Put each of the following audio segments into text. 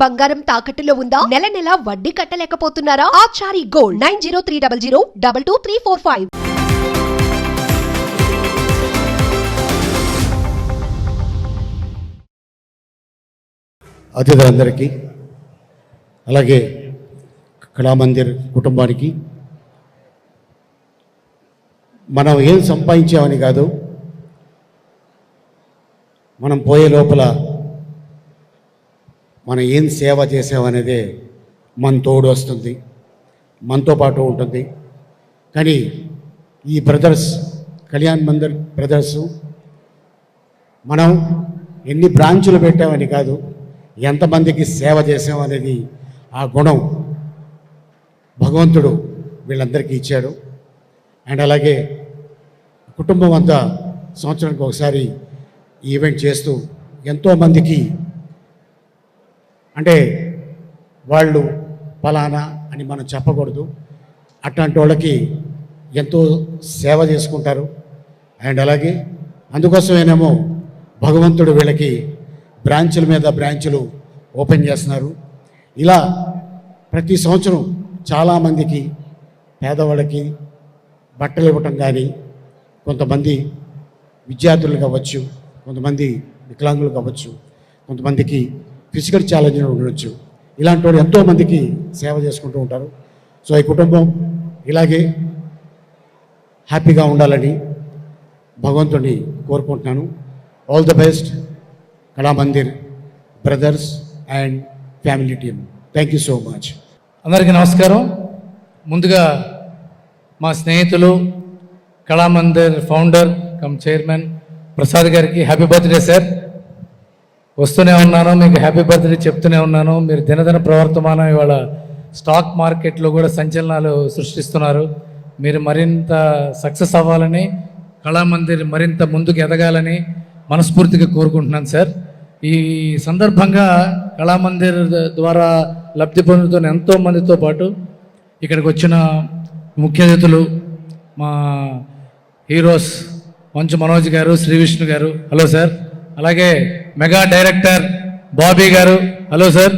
బంగారం తాకట్టులో ఉందా? నెల నెల వడ్డీ కట్టలేకపోతున్నారా? Achari gold nine zero three double zero double two three four five. అతిథులందరికీ అలాగే కళామందిర్ కుటుంబానికి మనం ఏం సంపాదించామని కాదు మనం పోయే లోపల మనం ఏం సేవ చేసామనేదే మన తోడు వస్తుంది మనతో పాటు ఉంటుంది. కానీ ఈ బ్రదర్స్ కళ్యాణ్ మందిర్ బ్రదర్స్ మనం ఎన్ని బ్రాంచులు పెట్టామని కాదు ఎంతమందికి సేవ చేసామనేది ఆ గుణం భగవంతుడు వీళ్ళందరికీ ఇచ్చాడు. అండ్ అలాగే కుటుంబం అంతా సంవత్సరానికి ఒకసారి ఈవెంట్ చేస్తూ ఎంతోమందికి అంటే వాళ్ళు ఫలానా అని మనం చెప్పకూడదు. అట్లాంటి వాళ్ళకి ఎంతో సేవ చేసుకుంటారు. అండ్ అలాగే అందుకోసమేనేమో భగవంతుడు వీళ్ళకి బ్రాంచుల మీద బ్రాంచులు ఓపెన్ చేస్తున్నారు. ఇలా ప్రతి సంవత్సరం చాలామందికి పేదవాళ్ళకి బట్టలు ఇవ్వటం కానీ కొంతమంది విద్యార్థులు కావచ్చు కొంతమంది వికలాంగులు కావచ్చు కొంతమందికి ఫిజికల్ ఛాలెంజ్ ఉండొచ్చు. ఇలాంటి వాడు ఎంతోమందికి సేవ చేసుకుంటూ ఉంటారు. సో ఈ కుటుంబం ఇలాగే హ్యాపీగా ఉండాలని భగవంతుడిని కోరుకుంటున్నాను. All the best Kalamandir brothers and family team. Thank you so much అందరికీ నమస్కారం. ముందుగా మా స్నేహితులు Kalamandir founder cum chairman Prasad గారికి హ్యాపీ బర్త్డే సార్. వస్తూనే ఉన్నాను మీకు హ్యాపీ బర్త్డే చెప్తూనే ఉన్నాను. మీరు దినదిన ప్రవర్తమానం ఇవాళ స్టాక్ మార్కెట్లో కూడా సంచలనాలు సృష్టిస్తున్నారు. మీరు మరింత సక్సెస్ అవ్వాలని కళామందిర్ మరింత ముందుకు ఎదగాలని మనస్ఫూర్తిగా కోరుకుంటున్నాను సార్. ఈ సందర్భంగా కళామందిర్ ద్వారా లబ్ధి పొందుతున్న ఎంతో మందితో పాటు ఇక్కడికి వచ్చిన ముఖ్య అతిథులు మా హీరోస్ మంచు మనోజ్ గారు శ్రీ విష్ణు గారు. Hello sir. అలాగే మెగా డైరెక్టర్ బాబీ గారు. Hello sir.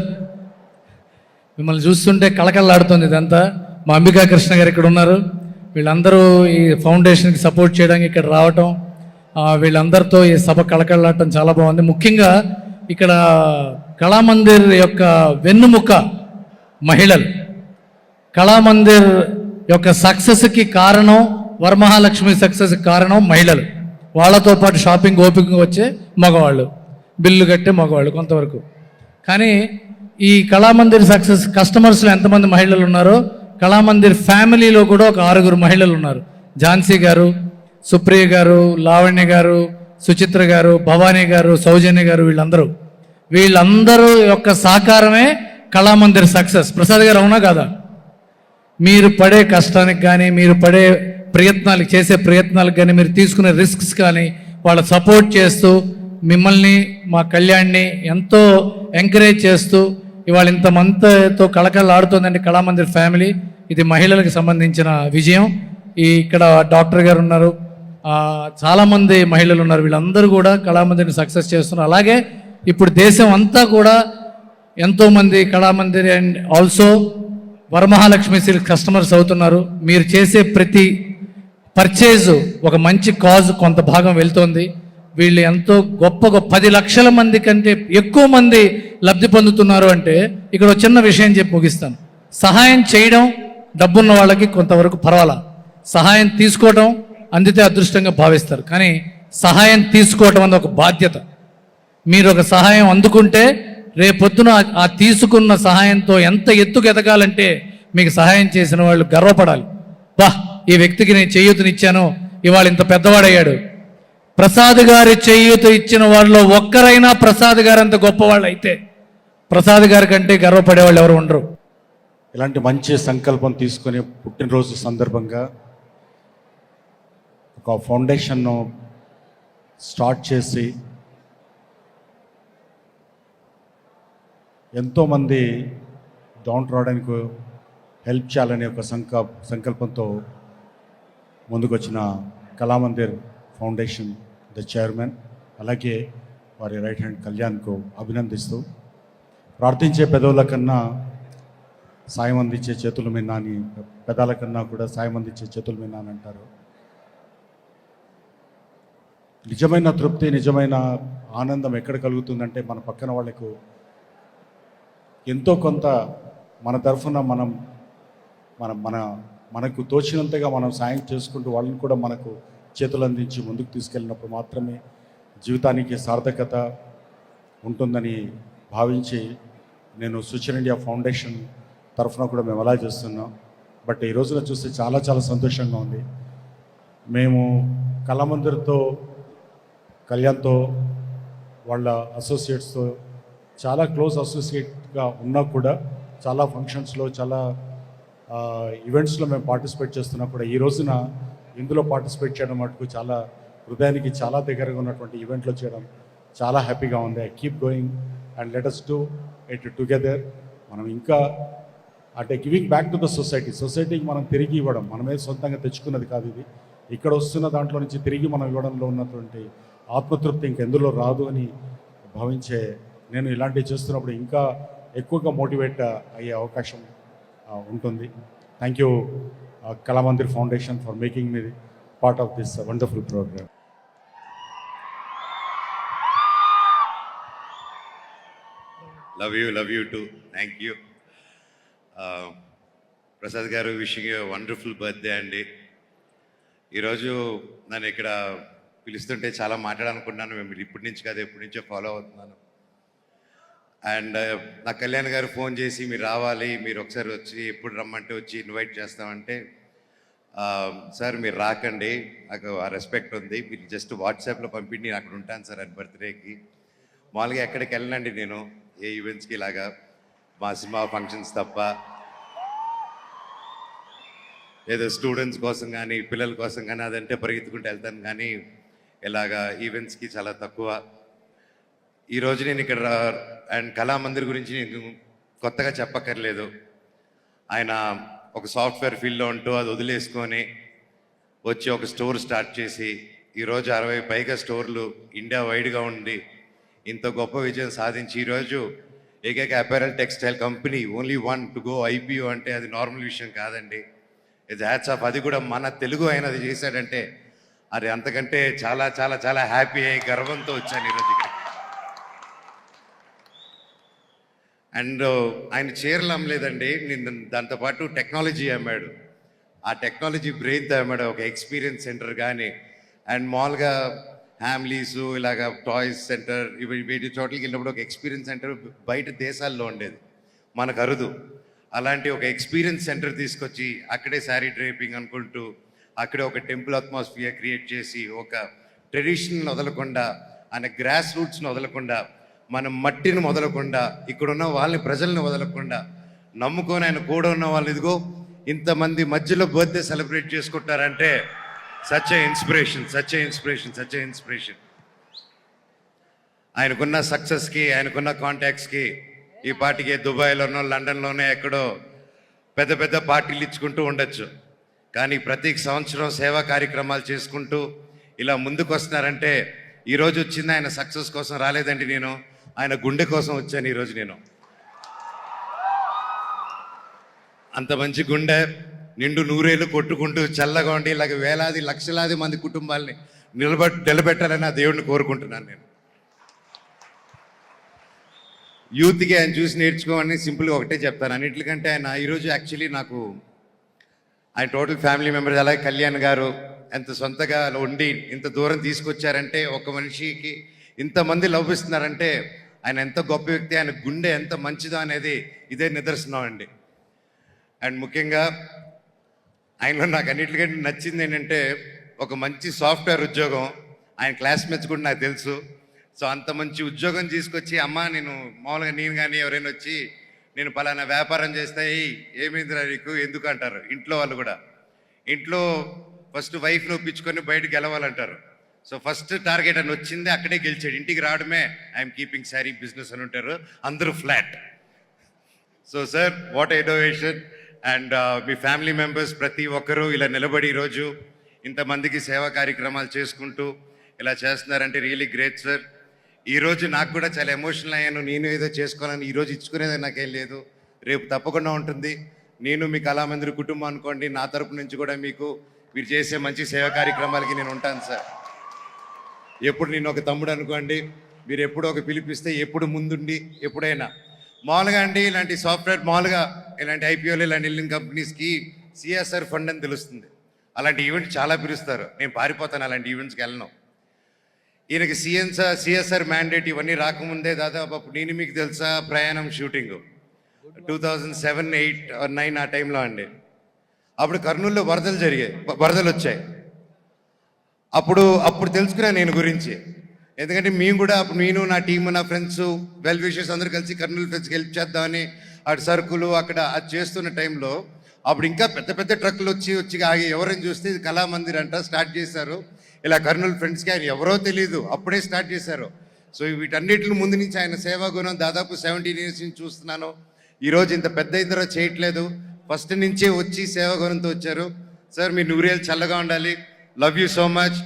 మిమ్మల్ని చూస్తుంటే కళకళలాడుతుంది ఇదంతా. మా అంబికా కృష్ణ గారు ఇక్కడ ఉన్నారు. వీళ్ళందరూ ఈ ఫౌండేషన్కి సపోర్ట్ చేయడానికి ఇక్కడ రావటం వీళ్ళందరితో ఈ సభ కళకళలాడటం చాలా బాగుంది. ముఖ్యంగా ఇక్కడ కళామందిర్ యొక్క వెన్నుముక మహిళలు. కళామందిర్ యొక్క సక్సెస్కి కారణం వరమహాలక్ష్మి సక్సెస్కి కారణం మహిళలు. వాళ్ళతో పాటు షాపింగ్ ఓపిక వచ్చే మగవాళ్ళు. బిల్లు కట్టే మగవాళ్ళు కొంతవరకు. కానీ ఈ కళామందిర్ సక్సెస్ కస్టమర్స్లో ఎంతమంది మహిళలు ఉన్నారో కళామందిర్ ఫ్యామిలీలో కూడా ఒక ఆరుగురు మహిళలు ఉన్నారు. ఝాన్సీ గారు సుప్రియ గారు లావణ్య గారు సుచిత్ర గారు భవానీ గారు సౌజన్య గారు వీళ్ళందరూ. వీళ్ళందరూ యొక్క సహకారమే కళామందిర్ సక్సెస్. ప్రసాద్ గారు అవునా కాదా? మీరు పడే కష్టానికి కానీ మీరు పడే ప్రయత్నాలు చేసే ప్రయత్నాలకు కానీ మీరు తీసుకునే రిస్క్స్ కానీ వాళ్ళ సపోర్ట్ చేస్తూ మిమ్మల్ని మా కళ్యాణ్ని ఎంతో ఎంకరేజ్ చేస్తూ ఇవాళ ఇంతమందితో కళకళలాడుతోందండి కళామందిర్ ఫ్యామిలీ ఇది మహిళలకు సంబంధించిన విజయం. ఈ ఇక్కడ డాక్టర్ గారు ఉన్నారు. చాలామంది మహిళలు ఉన్నారు. వీళ్ళందరూ కూడా కళామందిర్ని సక్సెస్ చేస్తున్నారు. అలాగే ఇప్పుడు దేశం అంతా కూడా ఎంతోమంది Kalamandir and also Varamahalakshmi silk customers అవుతున్నారు. మీరు చేసే ప్రతి పర్చేజ్ ఒక మంచి కాజ్ కొంత భాగం వెళ్తోంది. వీళ్ళు ఎంతో గొప్ప గొప్ప పది లక్షల మంది కంటే ఎక్కువ మంది లబ్ధి పొందుతున్నారు అంటే ఇక్కడ ఒక చిన్న విషయం చెప్పి ముగిస్తాను. సహాయం చేయడం డబ్బున్న వాళ్ళకి కొంతవరకు పర్వాలా? సహాయం తీసుకోవడం అందితే అదృష్టంగా భావిస్తారు. కానీ సహాయం తీసుకోవటం అనేది ఒక బాధ్యత. మీరు ఒక సహాయం అందుకుంటే రేపొద్దున ఆ- తీసుకున్న సహాయంతో ఎంత ఎత్తుకు ఎదగాలంటే మీకు సహాయం చేసిన వాళ్ళు గర్వపడాలి. బా! ఈ వ్యక్తికి నేను చేయూతనిచ్చాను. ఇవాళ ఇంత పెద్దవాడయ్యాడు. ప్రసాద్ గారి చేయూత ఇచ్చిన వాళ్ళలో ఒక్కరైనా ప్రసాద్ గారు అంత గొప్పవాళ్ళు అయితే ప్రసాద్ గారి కంటే గర్వపడే వాళ్ళు ఎవరు ఉండరు. ఇలాంటి మంచి సంకల్పం తీసుకుని పుట్టినరోజు సందర్భంగా ఒక ఫౌండేషన్ను స్టార్ట్ చేసి ఎంతోమంది డౌన్ రావడానికి హెల్ప్ చేయాలనే ఒక సంక సంకల్పంతో ముందుకొచ్చిన కళామందిర్ ఫౌండేషన్ ద చైర్మన్ అలాగే వారి రైట్ హ్యాండ్ కళ్యాణ్కు అభినందిస్తూ ప్రార్థించే పెదవుల కన్నా సాయం అందించే చేతుల మీద అని పెదాల కన్నా కూడా సాయం అందించే చేతుల మీద అని అంటారు. నిజమైన తృప్తి నిజమైన ఆనందం ఎక్కడ కలుగుతుందంటే మన పక్కన వాళ్ళకు ఎంతో కొంత మన తరఫున మనం మన మన మనకు తోచినంతగా మనం సాయం చేసుకుంటూ వాళ్ళని కూడా మనకు చేతులు అందించి ముందుకు తీసుకెళ్ళినప్పుడు మాత్రమే జీవితానికి సార్థకత ఉంటుందని భావించి నేను సూచన ఇండియా ఫౌండేషన్ తరఫున కూడా మేము అలా చేస్తున్నాం. బట్ ఈ రోజున చూస్తే చాలా చాలా సంతోషంగా ఉంది. మేము కళామందిర్తో కళ్యాణ్తో వాళ్ళ అసోసియేట్స్తో చాలా క్లోజ్ అసోసియేట్గా ఉన్నా కూడా చాలా ఫంక్షన్స్లో చాలా ఈవెంట్స్లో మేము పార్టిసిపేట్ చేస్తున్నా కూడా ఈ రోజున ఇందులో పార్టిసిపేట్ చేయడం మటుకు చాలా హృదయానికి చాలా దగ్గరగా ఉన్నటువంటి ఈవెంట్లో చేయడం చాలా హ్యాపీగా ఉంది. I keep going and let us us do it together మనం ఇంకా అంటే giving back to the society సొసైటీకి మనం తిరిగి ఇవ్వడం మనమే సొంతంగా తెచ్చుకున్నది కాదు ఇది. ఇక్కడ వస్తున్న దాంట్లో నుంచి తిరిగి మనం ఇవ్వడంలో ఉన్నటువంటి ఆత్మతృప్తి ఇంకెందులో రాదు అని భావించే నేను ఇలాంటివి చేస్తున్నప్పుడు ఇంకా ఎక్కువగా మోటివేట్ అయ్యే అవకాశం ఉంటుంది. Thank you Kalamandir foundation for making me part of this wonderful program love you love you too thank you Prasad గారు విషింగ్ వండర్ఫుల్ బర్త్డే అండి. ఈరోజు నన్ను ఇక్కడ పిలుస్తుంటే చాలా మాట్లాడాలనుకున్నాను. మేము ఇప్పటి నుంచి కాదు ఎప్పటి నుంచో ఫాలో అవుతున్నాను. అండ్ నా కళ్యాణ్ గారు ఫోన్ చేసి మీరు రావాలి మీరు ఒకసారి వచ్చి ఎప్పుడు రమ్మంటే వచ్చి ఇన్వైట్ చేస్తామంటే సార్ మీరు రాకండి నాకు ఆ రెస్పెక్ట్ ఉంది మీరు జస్ట్ వాట్సాప్లో పంపిండి నేను అక్కడ ఉంటాను సార్ అని బర్త్డేకి. మామూలుగా ఎక్కడికి వెళ్ళనండి నేను ఏ ఈవెంట్స్కి ఇలాగా మా సినిమా ఫంక్షన్స్ తప్ప. ఏదో స్టూడెంట్స్ కోసం కానీ పిల్లల కోసం కానీ అదంటే పరిగెత్తుకుంటూ వెళ్తాను కానీ ఇలాగా ఈవెంట్స్కి చాలా తక్కువ. ఈరోజు నేను ఇక్కడ రా- అండ్ కళామందిర్ గురించి నేను కొత్తగా చెప్పక్కర్లేదు. ఆయన ఒక సాఫ్ట్వేర్ ఫీల్డ్లో ఉంటూ అది వదిలేసుకొని వచ్చి ఒక స్టోర్ స్టార్ట్ చేసి ఈరోజు అరవై పైగా స్టోర్లు ఇండియా వైడ్గా ఉండి ఇంత గొప్ప విజయం సాధించి ఈరోజు ఏకైక apparel textile company only one to go IPO అంటే అది నార్మల్ విషయం కాదండి. ఇది హ్యాట్స్ ఆఫ్ అది కూడా మన తెలుగు ఆయన అది చేశాడంటే అది అంతకంటే చాలా చాలా చాలా హ్యాపీ అయ్యి గర్వంతో వచ్చాను ఈరోజు ఇక్కడికి అండ్ ఆయన చీరలు అమ్మలేదండి. నేను దాంతోపాటు టెక్నాలజీ అమ్మాడు. ఆ టెక్నాలజీ బ్రెయిన్తో అమ్మాడు ఒక ఎక్స్పీరియన్స్ సెంటర్ కానీ అండ్ మామూలుగా ఫ్యామిలీస్ ఇలాగ టాయ్స్ సెంటర్ ఇవి వీటి చోట్లకి వెళ్ళినప్పుడు ఒక ఎక్స్పీరియన్స్ సెంటర్ బయట దేశాల్లో ఉండేది. మనకు అరుదు. అలాంటి ఒక ఎక్స్పీరియన్స్ సెంటర్ తీసుకొచ్చి అక్కడే శారీ డ్రైపింగ్ అనుకుంటూ అక్కడే ఒక టెంపుల్ అట్మాస్ఫియర్ క్రియేట్ చేసి ఒక ట్రెడిషన్ వదలకుండా ఆయన గ్రాస్ రూట్స్ని వదలకుండా మన మట్టిని మొదలకుండా ఇక్కడున్న వాళ్ళని ప్రజల్ని వదలకుండా నమ్ముకొని ఆయన కూడా ఉన్న వాళ్ళు ఇదిగో ఇంతమంది మధ్యలో birthday celebrate చేసుకుంటారంటే such a inspiration such a inspiration such a inspiration. ఆయనకున్న సక్సెస్కి ఆయనకున్న కాంటాక్ట్స్కి ఈ పాటికి దుబాయ్లోనో లండన్లోనో ఎక్కడో పెద్ద పెద్ద పార్టీలు ఇచ్చుకుంటూ ఉండొచ్చు. కానీ ప్రతి సంవత్సరం సేవా కార్యక్రమాలు చేసుకుంటూ ఇలా ముందుకు వస్తున్నారంటే ఈరోజు వచ్చింది ఆయన సక్సెస్ కోసం రాలేదండి నేను. ఆయన గుండె కోసం వచ్చాను ఈరోజు నేను. అంత మంచి గుండె నిండు నూరేళ్ళు కొట్టుకుంటూ చల్లగా ఉండి ఇలాగ వేలాది లక్షలాది మంది కుటుంబాల్ని నిలబెట్ నిలబెట్టాలని ఆ దేవుడిని కోరుకుంటున్నాను నేను. యూత్కి ఆయన చూసి నేర్చుకోమని సింపుల్గా ఒకటే చెప్తాను. అన్నిటికంటే ఆయన ఈరోజు యాక్చువల్లీ నాకు ఆయన టోటల్ ఫ్యామిలీ మెంబర్స్ అలాగే కళ్యాణ్ గారు ఎంత సొంతగా ఉండి ఇంత దూరం తీసుకొచ్చారంటే ఒక మనిషికి ఇంతమంది లభిస్తున్నారంటే ఆయన ఎంత గొప్ప వ్యక్తి ఆయన గుండె ఎంత మంచిదో అనేది ఇదే నిదర్శనం అండి. అండ్ ముఖ్యంగా ఆయనలో నాకు అన్నిటికంటే నచ్చింది ఏంటంటే ఒక మంచి సాఫ్ట్వేర్ ఉద్యోగం. ఆయన క్లాస్మేట్స్ కూడా నాకు తెలుసు. సో అంత మంచి ఉద్యోగం తీసుకొచ్చి అమ్మ నేను మామూలుగా నేను కానీ ఎవరైనా వచ్చి నేను పలానా వ్యాపారం చేస్తే ఏమైందిరా నీకు? ఎందుకు? అంటారు. ఇంట్లో వాళ్ళు కూడా. ఇంట్లో ఫస్ట్ వైఫ్ని ఒప్పించుకొని బయటకు గెలవాలంటారు సో ఫస్ట్ టార్గెట్ అని వచ్చింది అక్కడే గెలిచాడు. ఇంటికి రావడమే ఐఎమ్ కీపింగ్ శారీ బిజినెస్ అని ఉంటారు. అందరూ flat so sir what innovation and me family members ప్రతి ఒక్కరూ ఇలా నిలబడి ఈరోజు ఇంతమందికి సేవా కార్యక్రమాలు చేసుకుంటూ ఇలా చేస్తున్నారంటే రియలీ గ్రేట్ సార్ ఈరోజు నాకు కూడా చాలా ఎమోషనల్ అయ్యాను. నేను ఏదో చేసుకోవాలని ఈరోజు ఇచ్చుకునేది నాకేం లేదు. రేపు తప్పకుండా ఉంటుంది. నేను మీ కళామందిరి కుటుంబం అనుకోండి. నా తరపు నుంచి కూడా మీకు మీరు చేసే మంచి సేవా కార్యక్రమాలకి నేను ఉంటాను సార్ ఎప్పుడు నేను ఒక తమ్ముడు అనుకోండి మీరు ఎప్పుడు ఒక పిలిపిస్తే ఎప్పుడు ముందుండి ఎప్పుడైనా. మామూలుగా అండి ఇలాంటి సాఫ్ట్వేర్ మామూలుగా ఇలాంటి ఐపీఓలు ఇలాంటి వెళ్ళిన కంపెనీస్కి సిఎస్ఆర్ ఫండ్ అని తెలుస్తుంది. అలాంటి ఈవెంట్ చాలా పిలుస్తారు. నేను పారిపోతాను అలాంటి ఈవెంట్స్కి వెళ్ళను. ఈయనకి సిఎన్సార్ సిఎస్ఆర్ మ్యాండేట్ ఇవన్నీ రాకముందే దాదాపు అప్పుడు నేను మీకు తెలుసా ప్రయాణం shooting. Two thousand seven eight nine ఆ టైంలో అండి. అప్పుడు కర్నూలులో వరదలు జరిగాయి వరదలు వచ్చాయి. అప్పుడు అప్పుడు తెలుసుకున్నాను నేను గురించి. ఎందుకంటే మేము కూడా అప్పుడు నేను నా టీం నా ఫ్రెండ్స్ వెల్ విషెస్ అందరూ కలిసి కర్నూలు ఫ్రెండ్స్కి హెల్ప్ చేద్దామని అటు సరుకులు అక్కడ అది చేస్తున్న టైంలో అప్పుడు ఇంకా పెద్ద పెద్ద ట్రక్కులు వచ్చి వచ్చి ఆగి ఎవరైనా చూస్తే ఇది కళామందిర్ అంట స్టార్ట్ చేశారు. ఇలా కర్నూలు ఫ్రెండ్స్కి ఆయన ఎవరో తెలియదు అప్పుడే స్టార్ట్ చేశారు. సో వీటన్నిటిని ముందు నుంచి ఆయన సేవా గుణం దాదాపు సెవెంటీన్ ఇయర్స్ నుంచి చూస్తున్నాను. ఈరోజు ఇంత పెద్ద ఇద్దరు చేయట్లేదు. ఫస్ట్ నుంచే వచ్చి సేవా గుణంతో వచ్చారు. సార్ మీరు నూరేళ్ళు చల్లగా ఉండాలి. Love you so much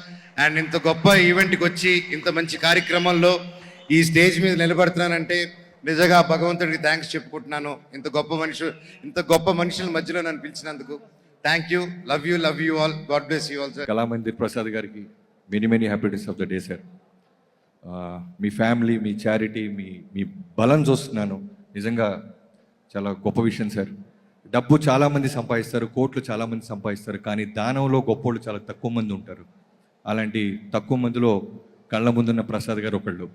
and ఇంత గొప్ప ఈవెంట్కి వచ్చి ఇంత మంచి కార్యక్రమంలో ఈ స్టేజ్ మీద నిలబడుతున్నానంటే నిజంగా భగవంతుడికి థ్యాంక్స్ చెప్పుకుంటున్నాను. ఇంత గొప్ప మనుషులు ఇంత గొప్ప మనుషుల మధ్యలో నన్ను పిలిచినందుకు thank you love you love you all God bless you all sir Kalamandir Prasad గారికి many many happiness of the day sir me family మీ చారిటీ మీ మీ బలం చూస్తున్నాను. నిజంగా చాలా గొప్ప విషయం సార్ డబ్బు చాలామంది సంపాదిస్తారు కోట్లు చాలామంది సంపాదిస్తారు కానీ దానంలో గొప్పోళ్ళు చాలా తక్కువ మంది ఉంటారు. అలాంటి తక్కువ మందిలో కళ్ళ ముందున్న ప్రసాద్ గారు ఒకళ్ళు.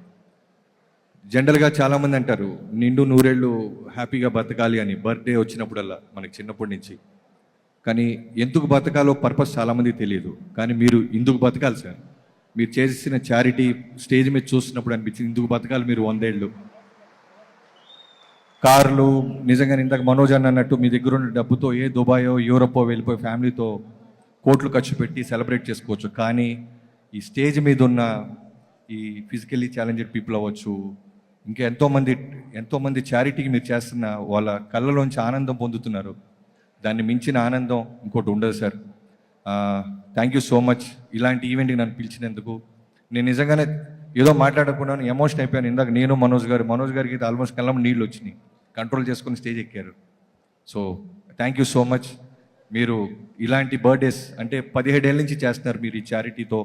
జనరల్గా చాలామంది అంటారు నిండు నూరేళ్ళు హ్యాపీగా బతకాలి అని. బర్త్డే వచ్చినప్పుడల్లా మనకి చిన్నప్పటి నుంచి. కానీ ఎందుకు బతకాలో పర్పస్ చాలామంది తెలియదు. కానీ మీరు ఇందుకు బతకాలి సార్. మీరు చేసిన చారిటీ స్టేజ్ మీద చూస్తున్నప్పుడు అనిపించింది ఇందుకు బతకాలి మీరు వందేళ్ళు. కార్లు నిజంగా ఇందాక మనోజ్ అన్న అన్నట్టు మీ దగ్గర ఉన్న డబ్బుతో ఏ దుబాయో యూరోపో వెళ్ళిపోయి ఫ్యామిలీతో కోట్లు ఖర్చు పెట్టి సెలబ్రేట్ చేసుకోవచ్చు. కానీ ఈ స్టేజ్ మీద ఉన్న ఈ ఫిజికల్లీ ఛాలెంజెడ్ పీపుల్ అవ్వచ్చు ఇంకా ఎంతోమంది ఎంతోమంది చారిటీకి మీరు చేస్తున్న వాళ్ళ కళ్ళలోంచి ఆనందం పొందుతున్నారు. దాన్ని మించిన ఆనందం ఇంకోటి ఉండదు sir. Thank you so much ఇలాంటి ఈవెంట్కి నన్ను పిలిచినందుకు. నేను నిజంగానే ఏదో మాట్లాడకుండా ఎమోషన్ అయిపోయాను. ఇందాక నేను మనోజ్ గారు మనోజ్ గారికి అయితే ఆల్మోస్ట్ కళ్ళం నీళ్ళు వచ్చినాయి. కంట్రోల్ చేసుకుని స్టేజ్ ఎక్కారు. So thank you so much మీరు ఇలాంటి బర్త్డేస్ అంటే పదిహేడేళ్ళ నుంచి చేస్తున్నారు మీరు ఈ చారిటీతో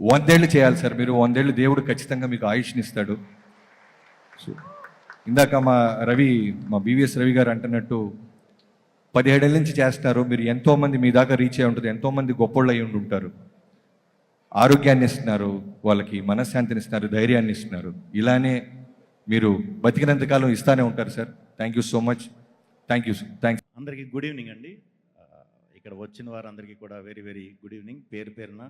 వందేళ్ళు చేయాలి సార్ మీరు వందేళ్ళు దేవుడు ఖచ్చితంగా మీకు ఆయుష్ని ఇస్తాడు. సో ఇందాక మా రవి మా బీవీఎస్ రవి గారు అంటున్నట్టు పదిహేడేళ్ళ నుంచి చేస్తారు మీరు ఎంతోమంది మీ దాకా రీచ్ అయి ఉంటుంది ఎంతోమంది గొప్పోళ్ళు అయి ఉండి ఉంటారు. ఆరోగ్యాన్ని ఇస్తున్నారు వాళ్ళకి మనశ్శాంతిని ఇస్తున్నారు ధైర్యాన్ని ఇస్తున్నారు. ఇలానే మీరు బతికినంతకాలం ఇస్తానే ఉంటారు sir. Thank you so much thank you thanks అందరికీ గుడ్ ఈవినింగ్ అండి. ఇక్కడ వచ్చిన వారందరికీ కూడా వెరీ వెరీ గుడ్ ఈవినింగ్. పేరు పేరున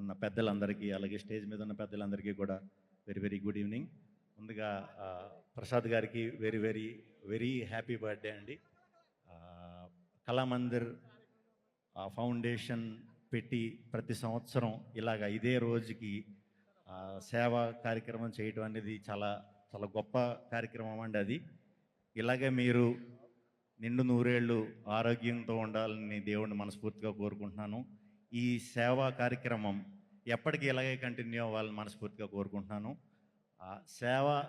ఉన్న పెద్దలందరికీ అలాగే స్టేజ్ మీద ఉన్న పెద్దలందరికీ కూడా వెరీ వెరీ గుడ్ ఈవినింగ్. ముందుగా ప్రసాద్ గారికి very very very happy birthday అండి. కళామందిర్ ఫౌండేషన్ పెట్టి ప్రతి సంవత్సరం ఇలాగ ఇదే రోజుకి సేవా కార్యక్రమం చేయటం అనేది చాలా చాలా గొప్ప కార్యక్రమం అండి అది. ఇలాగే మీరు నిండు నూరేళ్ళు ఆరోగ్యంతో ఉండాలని దేవుడిని మనస్ఫూర్తిగా కోరుకుంటున్నాను. ఈ సేవా కార్యక్రమం ఎప్పటికీ ఇలాగే కంటిన్యూ అవ్వాలని మనస్ఫూర్తిగా కోరుకుంటున్నాను. సేవ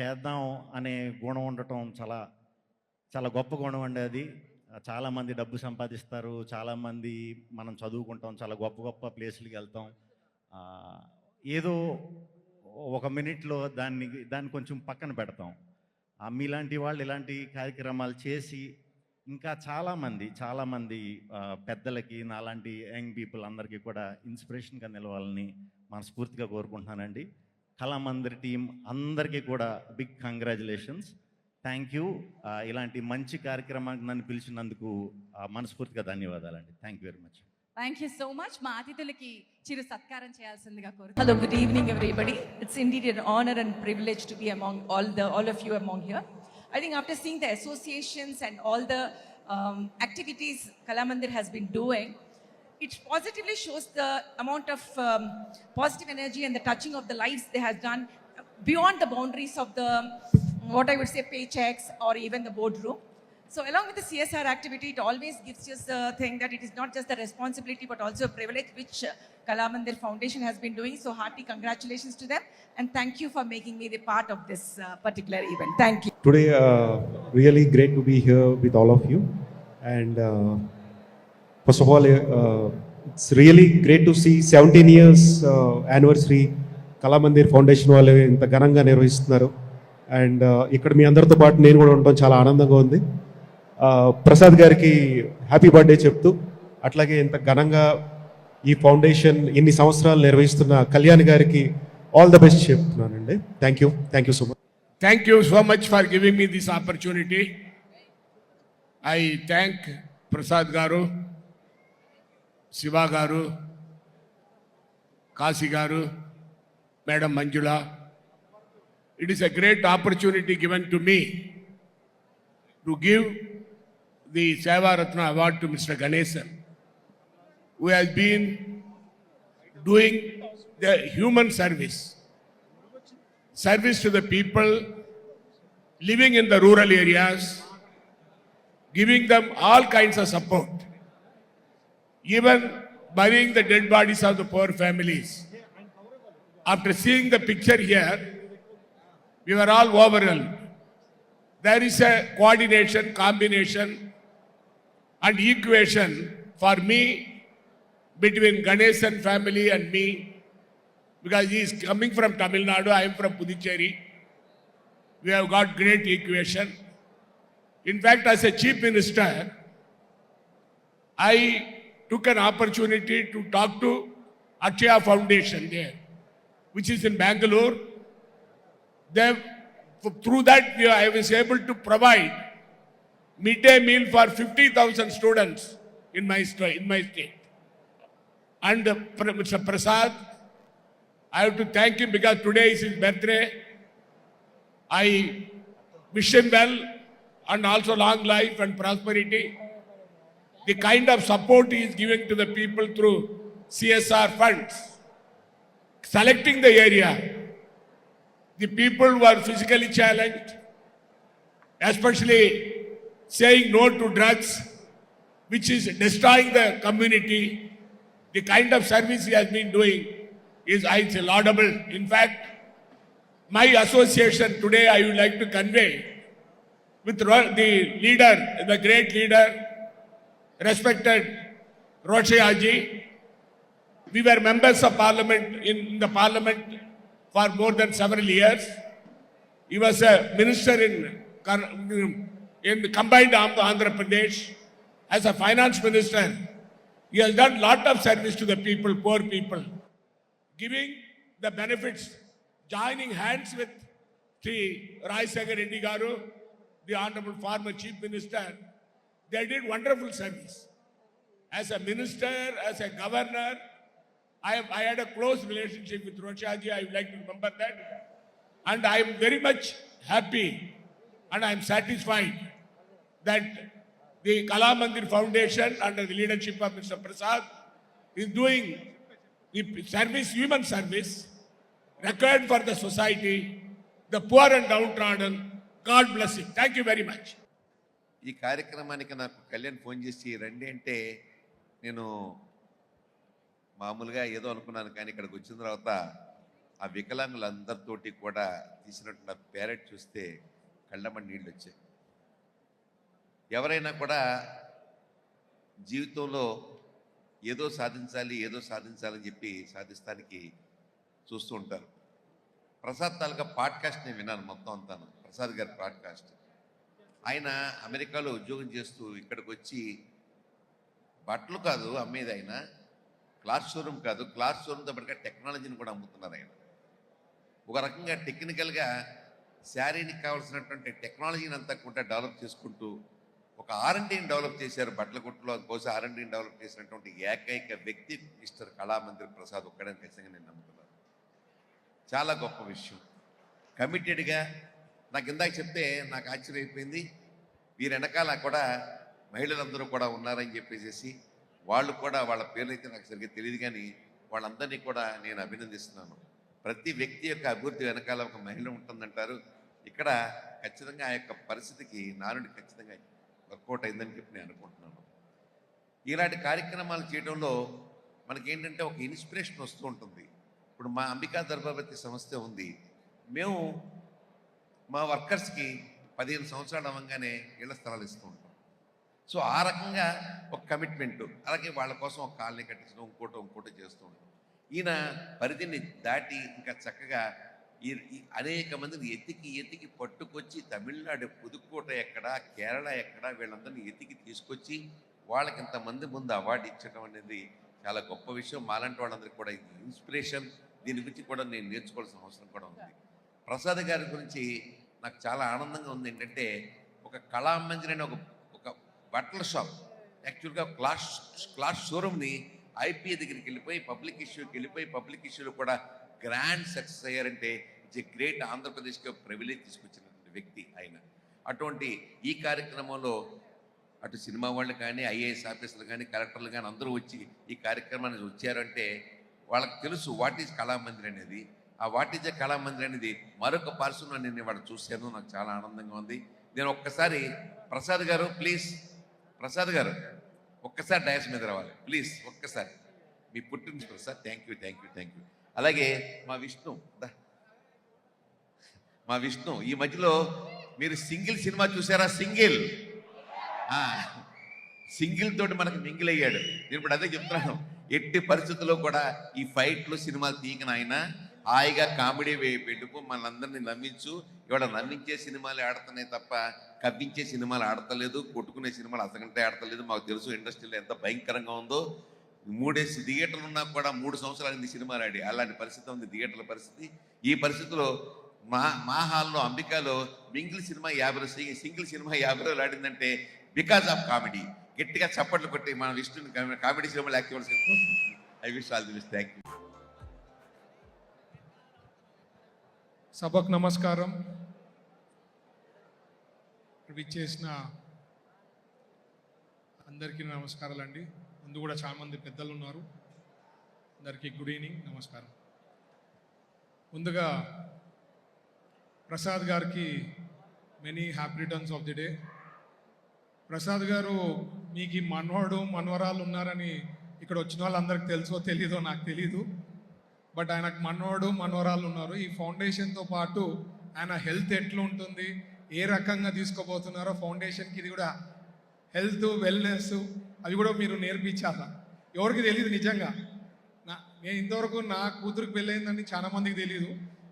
చేద్దాం అనే గుణం ఉండటం చాలా చాలా గొప్ప గుణం అండి అది. చాలామంది డబ్బు సంపాదిస్తారు చాలామంది మనం చదువుకుంటాం చాలా గొప్ప గొప్ప ప్లేసులకి వెళ్తాం. ఏదో ఒక మినిట్లో దాన్ని దాన్ని కొంచెం పక్కన పెడతాం. మీలాంటి వాళ్ళు ఇలాంటి కార్యక్రమాలు చేసి ఇంకా చాలామంది చాలామంది పెద్దలకి నాలాంటి యంగ్ పీపుల్ అందరికీ కూడా ఇన్స్పిరేషన్గా నిలవాలని మనస్ఫూర్తిగా కోరుకుంటున్నానండి. కళామందిర్ టీం అందరికీ కూడా బిగ్ కంగ్రాచులేషన్స్. Thank you. ఇలాంటి మంచి కార్యక్రమానికి నన్ను పిలిచినందుకు మనస్ఫూర్తిగా ధన్యవాదాలండి. Thank you very much. Thank you so much మా అతిథులకి చిరు సత్కారం చేయాల్సిందిగా కోరుతున్నాను hello good evening everybody it's indeed an honor and privilege to be among all the all of you among here i think after seeing the associations and all the um, activities kalamandir has been doing it positively shows the amount of um, positive energy and the touching of the lives they have done beyond the boundaries of the what i would say paychecks or even the boardroom So along with the CSR activity, it always gives us the thing that it is not just a responsibility but also a privilege which uh, Kalamandir Foundation has been doing. So hearty congratulations to them and thank you for making me the part of this uh, particular event. Thank you. Today, uh, really great to be here with all of you. And uh, first of all, uh, it's really great to see 17 years uh, anniversary Kalamandir foundation వాళ్ళు ఇంత ఘనంగా నిర్వహిస్తున్నారు and ఇక్కడ మీ అందరితో పాటు నేను కూడా ఉండడం చాలా ఆనందంగా ఉంది Uh, ప్రసాద్ గారికి హ్యాపీ బర్త్డే చెప్తూ అట్లాగే ఇంత ఘనంగా ఈ ఫౌండేషన్ ఇన్ని సంవత్సరాలు నిర్వహిస్తున్న కళ్యాణ్ గారికి ఆల్ ద బెస్ట్ చెప్తున్నానండి. Thank you thank you so much thank you so much for giving me this opportunity I thank Prasad గారు శివ గారు కాశీ గారు madam Manjula it is a great opportunity given to me to give the Seva Ratna Award to Mr. Ganesan, who has been doing the human service service to the people living in the rural areas, giving them all kinds of support, even burying the dead bodies of the poor families. After seeing the picture here, we were all overwhelmed. There is a coordination, combination, and equation for me between Ganesan family and me because he is coming from Tamil Nadu, I am from Puducherry. We have got great equation. In fact, as a chief minister, I took an opportunity to talk to Akshaya Foundation there, which is in Bangalore. They, through that, I was able to provide midday meal for 50,000 students in my, in my state. And uh, Mr. Prasad, I have to thank him because today is his birthday. I wish him well and also long life and prosperity. The kind of support he is giving to the people through CSR funds, selecting the area, the people who are physically challenged, especially saying no to drugs, which is destroying the community, the kind of service he has been doing is I say laudable. In fact, my association today I would like to convey with the leader, the great leader, respected Roche Haji. We were members of parliament in the parliament for more than several years. He was a minister in, in the combined Andhra Andhra Pradesh. As a finance minister, he has done lot of service to the people, poor people giving the benefits, joining hands with Sri Raisagar Reddy Garu, the Honorable former Chief Minister, they did wonderful service. As a minister, as a governor, I, have, I had a close relationship with Roshaji, I would like to remember that. And I am very much happy and I am satisfied that the Kala Mandir Foundation under the leadership of Mr. Prasad is doing the service, human service, required for the society, the poor and downtrodden. God bless him. Thank you very much. ఈ కార్యక్రమానికి నాకు Kalyan phone చేసి రండి అంటే నేను మామూలుగా ఏదో అనుకున్నాను కానీ ఇక్కడికి వచ్చిన తర్వాత ఆ వికలాంగులందరితోటి కూడా తీసినట్టు నా పేరెట్ చూస్తే కళ్ళమని నీళ్ళు వచ్చాయి ఎవరైనా కూడా జీవితంలో ఏదో సాధించాలి ఏదో సాధించాలని చెప్పి సాధిస్తానికి చూస్తూ ఉంటారు. ప్రసాద్ తాలూకా పాడ్కాస్ట్ నేను విన్నాను మొత్తం అంతాను. ప్రసాద్ గారి పాడ్కాస్ట్. ఆయన అమెరికాలో ఉద్యోగం చేస్తూ ఇక్కడికి వచ్చి బట్టలు కాదు అమ్మేది ఆయన క్లాస్ షోరూమ్ కాదు క్లాస్ షోరూమ్తో పాటుగా టెక్నాలజీని కూడా అమ్ముతున్నారు ఆయన. ఒక రకంగా టెక్నికల్గా శారీకి కావాల్సినటువంటి టెక్నాలజీని అంతా కూడా డెవలప్ చేసుకుంటూ ఒక ఆర్ఎండీని డెవలప్ చేశారు బట్టల కొట్టులో బహుశా ఆర్ఎండీని డెవలప్ చేసినటువంటి ఏకైక వ్యక్తి మిస్టర్ కళామందిర్ ప్రసాద్ ఒక్కడని ఖచ్చితంగా నేను నమ్ముతున్నాను. చాలా గొప్ప విషయం. కమిటెడ్గా నాకు ఇందాక చెప్తే నాకు ఆశ్చర్యమైపోయింది. వీరి వెనకాల కూడా మహిళలందరూ కూడా ఉన్నారని చెప్పేసి వాళ్ళు కూడా వాళ్ళ పేర్లు అయితే నాకు సరిగ్గా తెలియదు కానీ వాళ్ళందరినీ కూడా నేను అభినందిస్తున్నాను. ప్రతి వ్యక్తి యొక్క అభివృద్ధి వెనకాల ఒక మహిళ ఉంటుందంటారు. ఇక్కడ ఖచ్చితంగా ఆ యొక్క పరిస్థితికి నానుడి ఖచ్చితంగా వర్కౌట్ అయిందని చెప్పి నేను అనుకుంటున్నాను. ఇలాంటి కార్యక్రమాలు చేయడంలో మనకేంటంటే ఒక ఇన్స్పిరేషన్ వస్తూ ఉంటుంది. ఇప్పుడు మా అంబికా దర్భావతి సంస్థ ఉంది. మేము మా వర్కర్స్కి పదిహేను సంవత్సరాలు అవ్వగానే ఇళ్ళ స్థలాలు ఇస్తూ ఉంటాం. సో ఆ రకంగా ఒక కమిట్మెంట్ అలాగే వాళ్ళ కోసం ఒక కాలనీ కట్టించడం ఇంకోటి ఇంకోటి చేస్తూ ఉంటాం. ఈయన పరిధిని దాటి ఇంకా చక్కగా ఈ అనేక మందిని ఎతికి ఎతికి పట్టుకొచ్చి తమిళనాడు పుదుక్కోట ఎక్కడ కేరళ ఎక్కడ వీళ్ళందరినీ ఎతికి తీసుకొచ్చి వాళ్ళకి ఇంతమంది ముందు అవార్డు ఇచ్చడం అనేది చాలా గొప్ప విషయం. మాలాంటి వాళ్ళందరికీ కూడా ఇది ఇన్స్పిరేషన్. దీని గురించి కూడా నేను నేర్చుకోవాల్సిన అవసరం కూడా ఉంది. ప్రసాద్ గారి గురించి నాకు చాలా ఆనందంగా ఉంది ఏంటంటే ఒక కళామంజరి అనే ఒక ఒక బట్టల షాప్. యాక్చువల్గా క్లాస్ క్లాస్ షోరూమ్ని ఐపీఏ దగ్గరికి వెళ్ళిపోయి పబ్లిక్ ఇష్యూకి వెళ్ళిపోయి పబ్లిక్ ఇష్యూలో కూడా గ్రాండ్ సక్సెస్ అయ్యారంటే ఇట్స్ ఏ గ్రేట్ ఆంధ్రప్రదేశ్కి ప్రివిలేజ్ తీసుకొచ్చినటువంటి వ్యక్తి ఆయన. అటువంటి ఈ కార్యక్రమంలో అటు సినిమా వాళ్ళు కానీ ఐఏఎస్ ఆఫీసర్లు కానీ కలెక్టర్లు కానీ అందరూ వచ్చి ఈ కార్యక్రమానికి వచ్చారంటే వాళ్ళకి తెలుసు వాట్ ఈజ్ కళామందిర్ అనేది. ఆ వాట్ ఈజ్ కళామందిర్ అనేది మరొక పర్సన్ నేను వాడు చూశాను నాకు చాలా ఆనందంగా ఉంది. నేను ఒక్కసారి ప్రసాద్ గారు ప్లీజ్. ప్రసాద్ గారు ఒక్కసారి డయాస్ మీద రావాలి. ప్లీజ్ ఒక్కసారి. మీ పుట్టిన Prasad thank you thank you thank you. అలాగే మా విష్ణు మా విష్ణు ఈ మధ్యలో మీరు సింగిల్ సినిమా చూసారా? సింగిల్. సింగిల్ తోటి మనకు మింగిల్ అయ్యాడు. నేను ఇప్పుడు అదే చెప్తున్నాను. ఎట్టి పరిస్థితుల్లో కూడా ఈ ఫైట్లు సినిమాలు తీయకన ఆయన హాయిగా కామెడీ వే పెట్టుకు మనందరినీ నమ్మించు. ఇవాడ నమ్మించే సినిమాలు ఆడుతున్నాయి తప్ప కవ్వించే సినిమాలు ఆడతలేదు కొట్టుకునే సినిమాలు అసగంటే ఆడతలేదు. మాకు తెలుసు ఇండస్ట్రీలో ఎంత భయంకరంగా ఉందో. మూడేసి థియేటర్లు ఉన్నా కూడా మూడు సంవత్సరాలు ఈ సినిమా ఆడి అలాంటి పరిస్థితి ఉంది థియేటర్ల పరిస్థితి. ఈ పరిస్థితిలో మా మా హాల్లో అంబికాలో మింగిల్ సినిమా యాభై సింగిల్ సినిమా యాభై రోజులు ఆడిందంటే బికాజ్ ఆఫ్ కామెడీ. గట్టిగా చప్పట్లు కొట్టి మన విష్ణుని కామెడీ సినిమాలు active I wish all the best thank you. సభకు నమస్కారం. విచ్చేసిన అందరికీ నమస్కారాలండి. ముందు కూడా చాలా మంది పెద్దలు ఉన్నారు అందరికీ గుడ్ ఈవినింగ్ నమస్కారం. ముందుగా ప్రసాద్ గారికి many happy returns of the day Prasad గారు మీకు ఈ మనవరాలు ఉన్నారని ఇక్కడ వచ్చిన వాళ్ళందరికీ తెలుసో తెలీదో నాకు తెలీదు. బట్ ఆయనకు మనవాడు మనవరాలు ఉన్నారు. ఈ ఫౌండేషన్తో పాటు ఆయన హెల్త్ ఎట్లా ఉంటుంది ఏ రకంగా తీసుకోబోతున్నారో ఫౌండేషన్కి ఇది కూడా హెల్త్ వెల్నెస్ అవి కూడా మీరు నేర్పించాలా? ఎవరికి తెలియదు నిజంగా. నా నేను ఇంతవరకు నా కూతురికి పెళ్ళయిందని చాలా మందికి తెలియదు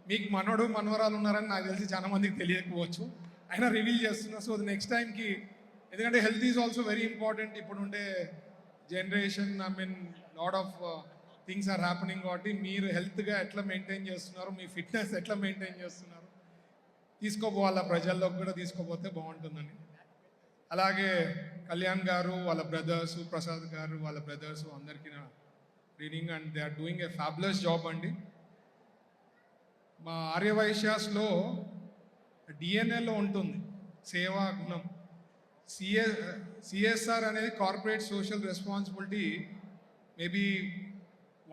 మీకు మనవడు మనవరాలు ఉన్నారని నాకు తెలిసి చాలా మందికి తెలియకపోవచ్చు. అయినా రివీల్ చేస్తున్నా. సో నెక్స్ట్ టైంకి ఎందుకంటే health is also very important ఇప్పుడు ఉండే generation I mean lot of things are happening కాబట్టి మీరు హెల్త్గా ఎట్లా మెయింటైన్ చేస్తున్నారు? మీ ఫిట్నెస్ ఎట్లా మెయింటైన్ చేస్తున్నారు? తీసుకోపోవాలా? ప్రజల్లోకి కూడా తీసుకోపోతే బాగుంటుందని. అలాగే కళ్యాణ్ గారు వాళ్ళ బ్రదర్స్ ప్రసాద్ గారు వాళ్ళ బ్రదర్స్ అందరికీ నా reading and they are doing a fabulous job అండి. మా ఆర్యవైశ్యాస్లో డిఎన్ఏలో ఉంటుంది సేవా గుణం. సిఏ సిఎస్ఆర్ అనేది corporate social responsibility maybe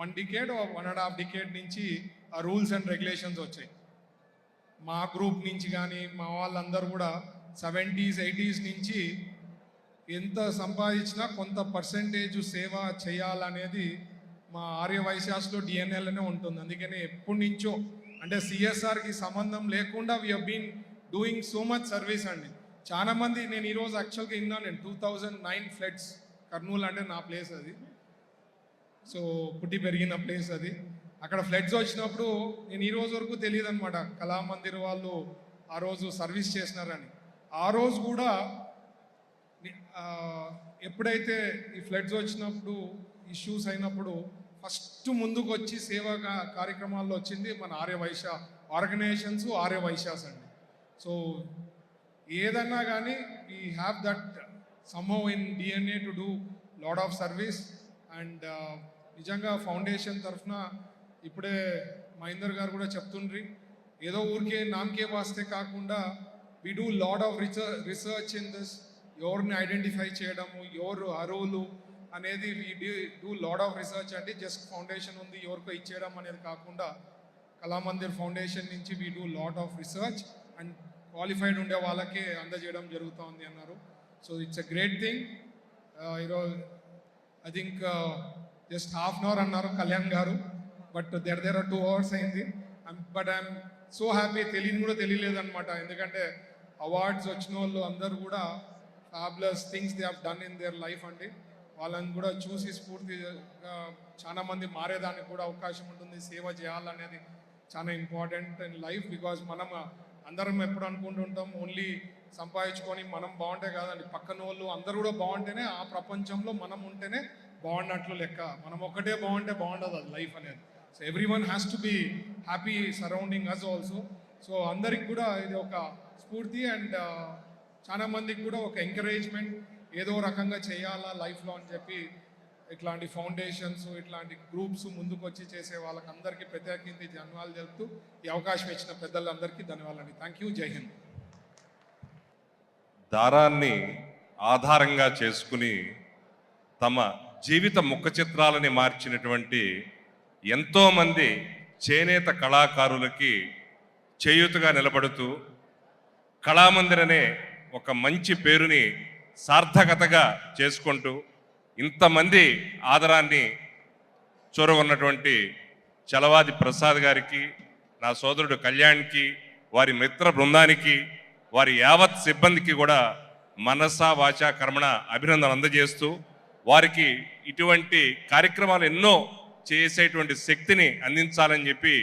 one decade one and half decade నుంచి ఆ రూల్స్ అండ్ రెగ్యులేషన్స్ వచ్చాయి. మా గ్రూప్ నుంచి కానీ మా వాళ్ళందరూ కూడా సెవెంటీస్ ఎయిటీస్ నుంచి ఎంత సంపాదించినా కొంత పర్సంటేజ్ సేవ చేయాలనేది మా ఆర్యవైశ్యాస్లో డిఎన్ఎల్లోనే ఉంటుంది. అందుకని ఎప్పటి నుంచో అంటే సిఎస్ఆర్కి సంబంధం లేకుండా we been doing so much service అండి. చాలామంది నేను ఈరోజు యాక్చువల్గా విన్నాను నేను. Two thousand nine floods Kurnool అంటే నా ప్లేస్ అది. సో పుట్టి పెరిగిన ప్లేస్ అది. అక్కడ ఫ్లడ్స్ వచ్చినప్పుడు నేను ఈ రోజు వరకు తెలియదు అనమాట కళామందిర్ వాళ్ళు ఆ రోజు సర్వీస్ చేసినారని. ఆ రోజు కూడా ఎప్పుడైతే ఈ ఫ్లడ్స్ వచ్చినప్పుడు ఇష్యూస్ అయినప్పుడు ఫస్ట్ ముందుకు వచ్చి సేవా కార్యక్రమాల్లో వచ్చింది మన ఆర్యవైశ్య ఆర్గనైజేషన్స్ ఆర్యవైశ్యాస్ అండి. సో ఏదన్నా కానీ we have that somehow in DNA to do lot of service and నిజంగా ఫౌండేషన్ తరఫున ఇప్పుడే మహేందర్ గారు కూడా చెప్తుండ్రి. ఏదో ఊరికే నామకే వాస్తే కాకుండా we do lot of research research in this ఎవరిని ఐడెంటిఫై చేయడము ఎవరు అరువులు అనేది we do lot of research అంటే జస్ట్ ఫౌండేషన్ ఉంది ఎవరికో ఇచ్చేయడం అనేది కాకుండా కళామందిర్ ఫౌండేషన్ నుంచి we do lot of research and qualified ఉండే వాళ్ళకే అందజేయడం జరుగుతుంది అన్నారు. So it's a great thing ఈరోజు I think just half an hour అన్నారు కళ్యాణ్ గారు but there there two hours అయింది. బట్ ఐఎమ్ సో హ్యాపీ తెలియని కూడా తెలియలేదు అనమాట ఎందుకంటే అవార్డ్స్ వచ్చిన వాళ్ళు అందరూ కూడా fabulous things they have done in their life అండి. వాళ్ళని కూడా చూసి స్ఫూర్తిగా చాలామంది మారేదానికి కూడా అవకాశం ఉంటుంది. సేవ చేయాలనేది చాలా ఇంపార్టెంట్ ఇన్ లైఫ్ బికాజ్ మనం అందరం ఎప్పుడు అనుకుంటుంటాం ఓన్లీ సంపాదించుకొని మనం బాగుంటే కాదండి. పక్కన వాళ్ళు అందరూ కూడా బాగుంటేనే ఆ ప్రపంచంలో మనం ఉంటేనే బాగున్నట్లు లెక్క. మనం ఒక్కటే బాగుంటే బాగుండదు అది లైఫ్ అనేది. So everyone has to be happy surrounding us also so అందరికి కూడా ఇది ఒక స్ఫూర్తి అండ్ uh, చాలా మందికి కూడా ఒక ఎంకరేజ్మెంట్ ఏదో రకంగా చేయాలా లైఫ్లో అని చెప్పి ఇట్లాంటి ఫౌండేషన్స్ ఇట్లాంటి గ్రూప్స్ ముందుకు వచ్చి చేసే వాళ్ళకి అందరికీ ప్రత్యేకించి ధన్యవాదాలు తెలుపుతూ ఈ అవకాశం ఇచ్చిన పెద్దలందరికీ ధన్యవాదాలండి. థ్యాంక్ యూ జై హింద్ దారాన్ని ఆధారంగా చేసుకుని తమ జీవిత ముఖ చిత్రాలని మార్చినటువంటి ఎంతోమంది చేనేత కళాకారులకి చేయూతగా నిలబడుతూ కళామందిర్ అనే ఒక మంచి పేరుని సార్థకతగా చేసుకుంటూ ఇంతమంది ఆదరాన్ని చూరగొన్నటువంటి చలవాది ప్రసాద్ గారికి నా సోదరుడు కళ్యాణ్కి వారి మిత్ర బృందానికి వారి యావత్ సిబ్బందికి కూడా మనసా వాచా కర్మణ అభినందనలు అందజేస్తూ వారికి ఇటువంటి కార్యక్రమాలు ఎన్నో చేసేటువంటి శక్తిని అందించాలని చెప్పి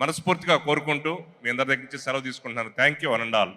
మనస్ఫూర్తిగా కోరుకుంటూ మీ అందరి దగ్గర నుంచి సెలవు తీసుకుంటున్నాను. Thank you అనండాల్